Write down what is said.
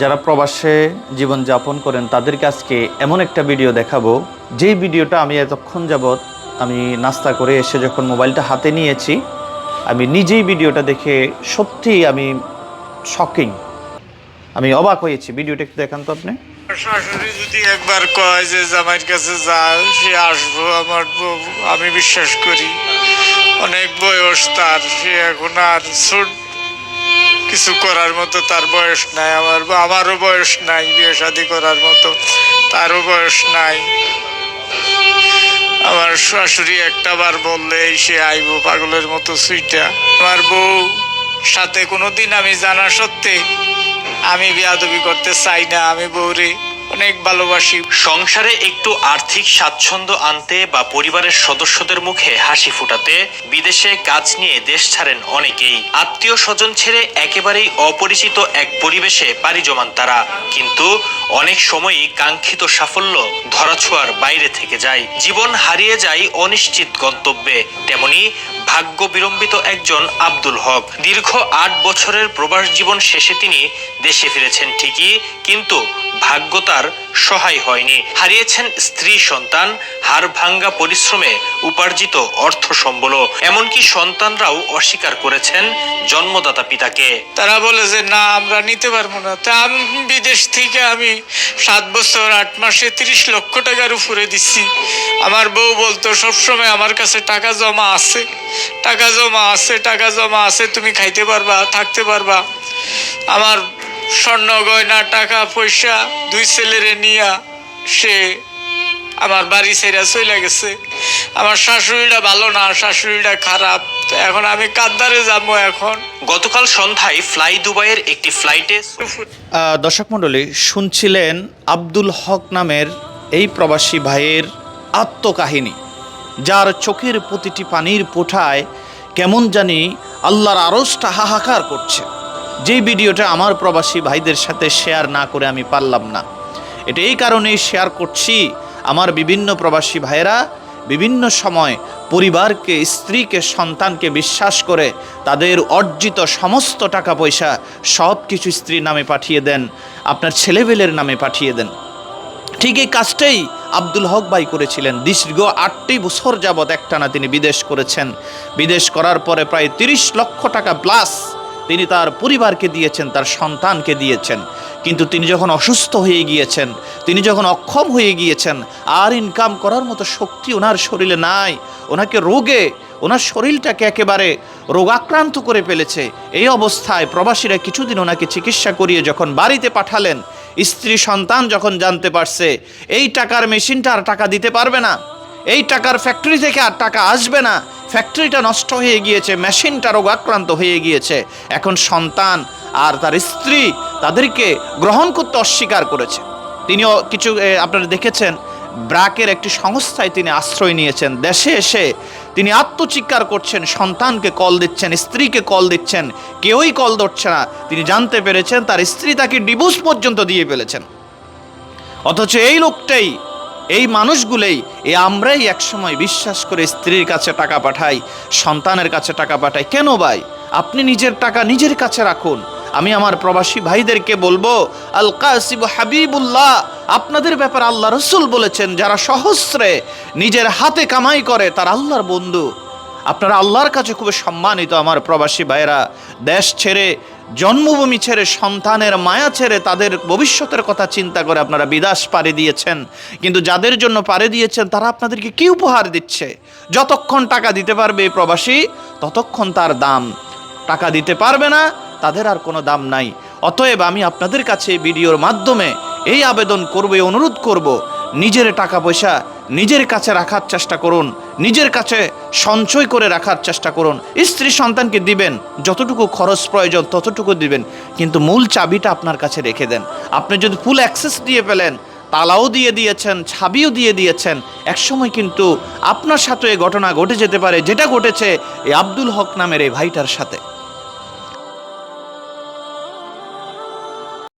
যারা প্রবাসে জীবনযাপন করেন, তাদেরকে আজকে এমন একটা ভিডিও দেখাবো। যেই ভিডিওটা আমি এতক্ষণ যাবৎ আমি নাস্তা করে এসে যখন মোবাইলটা হাতে নিয়েছি, আমি নিজেই ভিডিওটা দেখে সত্যিই আমি শকিং আমি অবাক হয়েছি। ভিডিওটা একটু দেখান তো আপনি। শাশুড়ি যদি একবার কয় যে জামাইয়ের কাছে যা সে আসব, আমার আমি বিশ্বাস করি। অনেক বয়স তার, সে এখন আর কিছু করার মতো তার বয়স নাই, আমার আমারও বয়স নাই বিয়ে শাদি করার মতো, তারও বয়স নাই। আমার শাশুড়ি একটা বার বললেই সে আইব পাগলের মতো সুইটা। আমার বউ, সাথে কোনো দিন আমি জানা সত্ত্বে আমি বিয়াদবি করতে চাই না, আমি বউরে। অনেক ভালোবাসি। সংসারে একটু আর্থিক স্বাচ্ছন্দ্য আনতে বা পরিবারের সদস্যদের মুখে হাসি ফুটাতে বিদেশে কাজ নিয়ে দেশ ছাড়েন অনেকেই। আত্মীয় স্বজন ছেড়ে একেবারেই অপরিচিত এক পরিবেশে পাড়ি জমান তারা। কিন্তু অনেক সময়ই কাঙ্ক্ষিত সাফল্য ধরাছোঁয়ার বাইরে থেকে যায়। জীবন হারিয়ে যায় অনিশ্চিত গন্তব্যে। তেমনি ভাগ্য বিলম্বিত একজন আব্দুল হক। দীর্ঘ আট বছরের প্রবাস জীবন শেষে তিনি দেশে ফিরেছেন ঠিকই, কিন্তু ভাগ্য তার সহায় হয়নি। হারিয়েছেন স্ত্রী সন্তান হাড় ভাঙ্গা পরিশ্রমে উপার্জিত অর্থ সম্বল। এমনকি সন্তানরাও অস্বীকার করেছেন জন্মদাতা পিতাকে। তারা বলে যে, না, আমরা নিতে পারব না। তা আমি বিদেশ থেকে আমি সাত বছর আট মাসে তিরিশ লক্ষ টাকার উপরে দিচ্ছি। আমার বউ বলতো, সবসময় আমার কাছে টাকা জমা আছে, টাকা জমা আছে, টাকা জমা আছে, তুমি খাইতে পারবা, থাকতে পারবা। আমার স্বর্ণ গয়না টাকা পয়সা দুই ছেলেরে নিয়া সে আমার বাড়ি ছেড়া চলে গেছে। আমার শাশুড়িটা ভালো না শাশুড়িটা খারাপ। তো এখন আমি কাদ্দারে যাব এখন। গতকাল সন্ধ্যায় ফ্লাই দুবাইয়ের একটি ফ্লাইটে দর্শক মণ্ডলী শুনছিলেন আব্দুল হক নামের এই প্রবাসী ভাইয়ের আত্মকাহিনী যার চোখের প্রতিটি পানির পোঠায় কেমন জানি আল্লাহর আরসটা হাহাকার করছে। যেই ভিডিওটা আমার প্রবাসী ভাইদের সাথে শেয়ার না করে আমি পারলাম না। এটা এই কারণেই শেয়ার করছি, আমার বিভিন্ন প্রবাসী ভাইয়েরা বিভিন্ন সময় পরিবারকে, স্ত্রীকে, সন্তানকে বিশ্বাস করে তাদের অর্জিত সমস্ত টাকা পয়সা সব কিছু স্ত্রীর নামে পাঠিয়ে দেন, আপনার ছেলেবেলের নামে পাঠিয়ে দেন। ঠিক এই কাজটাই আব্দুল হক ভাই করেছিলেন। দীর্ঘ আটটি বছর যাবৎ একটানা তিনি বিদেশ করেছেন। বিদেশ করার পরে প্রায় তিরিশ লক্ষ টাকা প্লাস তিনি তার পরিবারকে দিয়েছেন, তার সন্তানকে দিয়েছেন। কিন্তু তিনি যখন অসুস্থ হয়ে গিয়েছেন, তিনি যখন অক্ষম হয়ে গিয়েছেন, আর ইনকাম করার মতো শক্তি ওনার শরীরে নাই। ওনাকে রোগে, ওনার শরীরটাকে একেবারে রোগাক্রান্ত করে ফেলেছে। এই অবস্থায় প্রবাসীরা কিছুদিন ওনাকে চিকিৎসা করিয়ে যখন বাড়িতে পাঠালেন, স্ত্রী সন্তান যখন জানতে পারছে, এই টাকার মেশিনটা আর টাকা দিতে পারবে না। এই টাকার ফ্যাক্টরি থেকে আর টাকা আসবে না। ফ্যাক্টরিটা নষ্ট হয়ে গিয়েছে, মেশিনটা রোগাক্রান্ত হয়ে গিয়েছে। এখন সন্তান আর তার স্ত্রী তাদেরকে গ্রহণ করতে অস্বীকার করেছে। তিনিও কিছু আপনারা দেখেছেন ব্রাকের একটি সংস্থায় তিনি আশ্রয় নিয়েছেন। দেশে এসে তিনি আত্মচিৎকার করছেন, সন্তানকে কল দিচ্ছেন, স্ত্রীকে কল দিচ্ছেন, কেউই কল ধরছে না। তিনি জানতে পেরেছেন, তার স্ত্রী তাকে ডিভোর্স পর্যন্ত দিয়ে ফেলেছেন। অথচ এই লোকটাই এই মানুষগুলোই, এ আমরাই একসময় বিশ্বাস করে স্ত্রীর কাছে টাকা পাঠাই, সন্তানের কাছে টাকা পাঠাই। কেন ভাই? আপনি নিজের টাকা নিজের কাছে রাখুন। আমি আমার প্রবাসী ভাইদেরকে বলব, আল কাসিব হাবিবুল্লাহ, আপনাদের ব্যাপারে আল্লাহ রসুল বলেছেন, যারা সহস্রে নিজের হাতে কামাই করে, তার আল্লাহর বন্ধু। আপনারা আল্লাহর কাছে খুব সম্মানিত আমার প্রবাসী ভাইয়েরা। দেশ ছেড়ে জন্মভূমি ছেড়ে, সন্তানের মায়া ছেড়ে তাদের ভবিষ্যতের কথা চিন্তা করে আপনারা বিদাস পাড়ি দিয়েছেন। কিন্তু যাদের জন্য পাড়ি দিয়েছেন, তারা আপনাদেরকে কি উপহার দিচ্ছে? যতক্ষণ টাকা দিতে পারবে এই প্রবাসী, ততক্ষণ তার দাম। টাকা দিতে পারবে না, তাদের আর কোনো দাম নাই। অতএব আমি আপনাদের কাছে ভিডিওর মাধ্যমে এই আবেদন করব, এই অনুরোধ করব, নিজের টাকা পয়সা নিজের কাছে রাখার চেষ্টা করুন। নিজের কাছে সঞ্চয় করে রাখার চেষ্টা করুন। স্ত্রী সন্তানকে দিবেন, যতটুকু খরচ প্রয়োজন ততটুকু দিবেন, কিন্তু মূল চাবিটা আপনার কাছে রেখে দেন। আপনি যদি ফুল অ্যাক্সেস দিয়ে পেলেন, তালাও দিয়ে দিয়েছেন, ছাবিও দিয়ে দিয়েছেন, একসময় কিন্তু আপনার সাথে ঘটনা ঘটে যেতে পারে, যেটা ঘটেছে এই আব্দুল হক নামের এই ভাইটার সাথে।